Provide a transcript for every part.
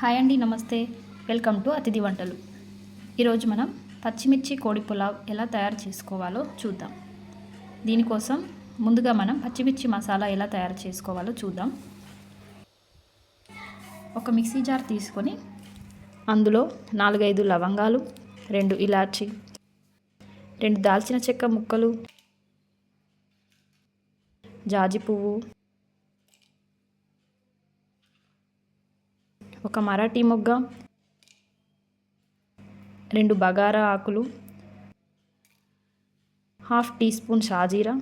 Hi అండి నమస్తే. Welcome to అతిథి వంటలు. ఈరోజు మనం పచ్చిమిర్చి కోడి పులావ్ ఎలా తయారు చేసుకోవాలో చూద్దాం. దీనికోసం ముందుగా మనం పచ్చిమిర్చి మసాలా ఎలా తయారు చేసుకోవాలో చూద్దాం. ఒక మిక్సీ జార్ తీసుకొని అందులో నాలుగైదు లవంగాలు రెండు ఇలాచి రెండు దాల్చిన చెక్క ముక్కలు జాజి పువ్వు ఒక మరాఠీ మొగ్గ రెండు బగారా ఆకులు హాఫ్ టీ స్పూన్ షాజీరా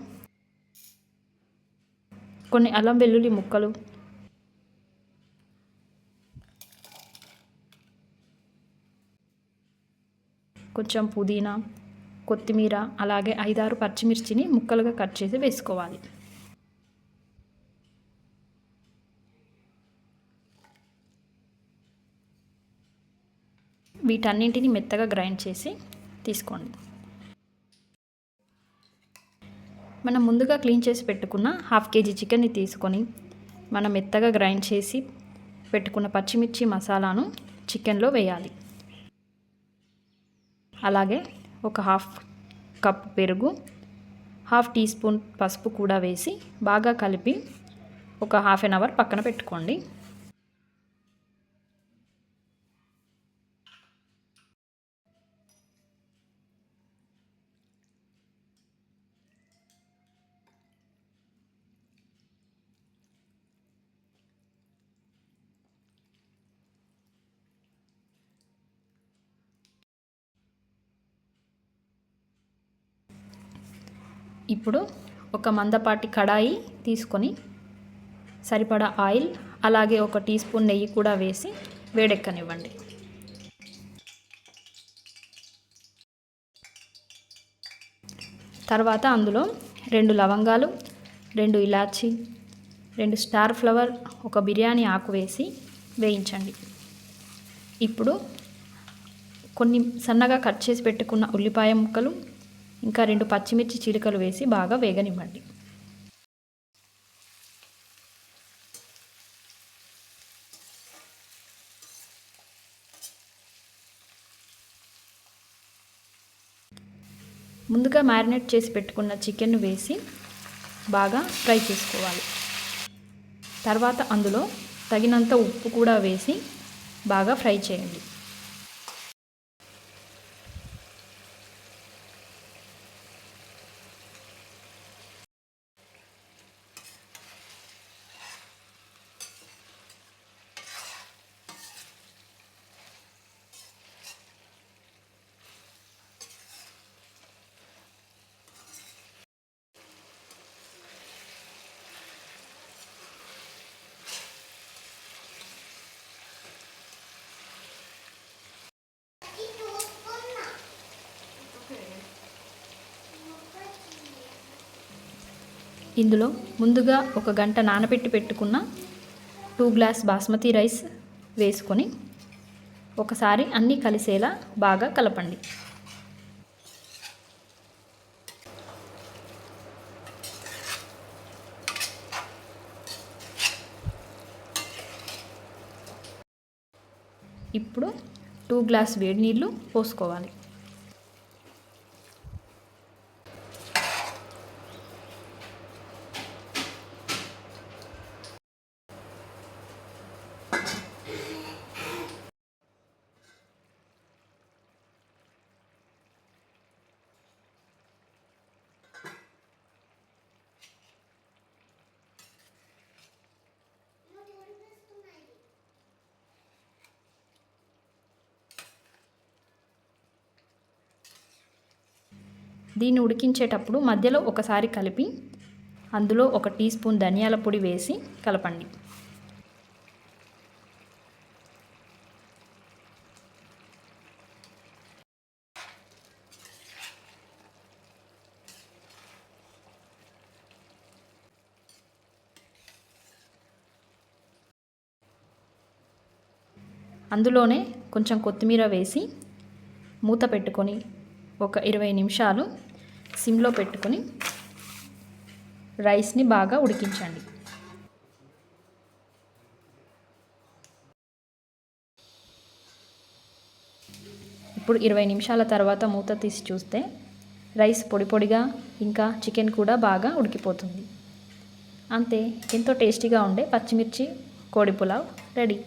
కొన్ని అల్లం వెల్లుల్లి ముక్కలు కొంచెం పుదీనా కొత్తిమీర అలాగే ఐదారు పచ్చిమిర్చిని ముక్కలుగా కట్ చేసి వేసుకోవాలి. వీటన్నింటిని మెత్తగా గ్రైండ్ చేసి తీసుకోండి. మనం ముందుగా క్లీన్ చేసి పెట్టుకున్న హాఫ్ కేజీ చికెన్ని తీసుకొని మనం మెత్తగా గ్రైండ్ చేసి పెట్టుకున్న పచ్చిమిర్చి మసాలాను చికెన్లో వేయాలి. అలాగే ఒక హాఫ్ కప్ పెరుగు హాఫ్ టీ స్పూన్ పసుపు కూడా వేసి బాగా కలిపి ఒక హాఫ్ అన్ అవర్ పక్కన పెట్టుకోండి. ఇప్పుడు ఒక మందపాటి కడాయి తీసుకొని సరిపడా ఆయిల్ అలాగే ఒక టీ స్పూన్ నెయ్యి కూడా వేసి వేడెక్కనివ్వండి. తర్వాత అందులో రెండు లవంగాలు రెండు ఇలాచి రెండు స్టార్ ఫ్లవర్ ఒక బిర్యానీ ఆకు వేసి వేయించండి. ఇప్పుడు కొన్ని సన్నగా కట్ చేసి పెట్టుకున్న ఉల్లిపాయ ముక్కలు ఇంకా రెండు పచ్చిమిర్చి చిలుకలు వేసి బాగా వేగనివ్వండి. ముందుగా మ్యారినేట్ చేసి పెట్టుకున్న చికెన్ వేసి బాగా ఫ్రై చేసుకోవాలి. తర్వాత అందులో తగినంత ఉప్పు కూడా వేసి బాగా ఫ్రై చేయండి. ఇందులో ముందుగా ఒక గంట నానబెట్టి పెట్టుకున్న టూ గ్లాస్ బాస్మతి రైస్ వేసుకొని ఒకసారి అన్నీ కలిసేలా బాగా కలపండి. ఇప్పుడు టూ గ్లాస్ వేడి నీళ్ళు పోసుకోవాలి. దీన్ని ఉడికించేటప్పుడు మధ్యలో ఒకసారి కలిపి అందులో ఒక టీ స్పూన్ ధనియాల పొడి వేసి కలపండి. అందులోనే కొంచెం కొత్తిమీర వేసి మూత పెట్టుకొని ఒక ఇరవై నిమిషాలు సిమ్లో పెట్టుకుని రైస్ని బాగా ఉడికించండి. ఇప్పుడు ఇరవై నిమిషాల తర్వాత మూత తీసి చూస్తే రైస్ పొడి పొడిగా ఇంకా చికెన్ కూడా బాగా ఉడికిపోతుంది. అంతే ఎంతో టేస్టీగా ఉండే పచ్చిమిర్చి కోడి పులావ్ రెడీ.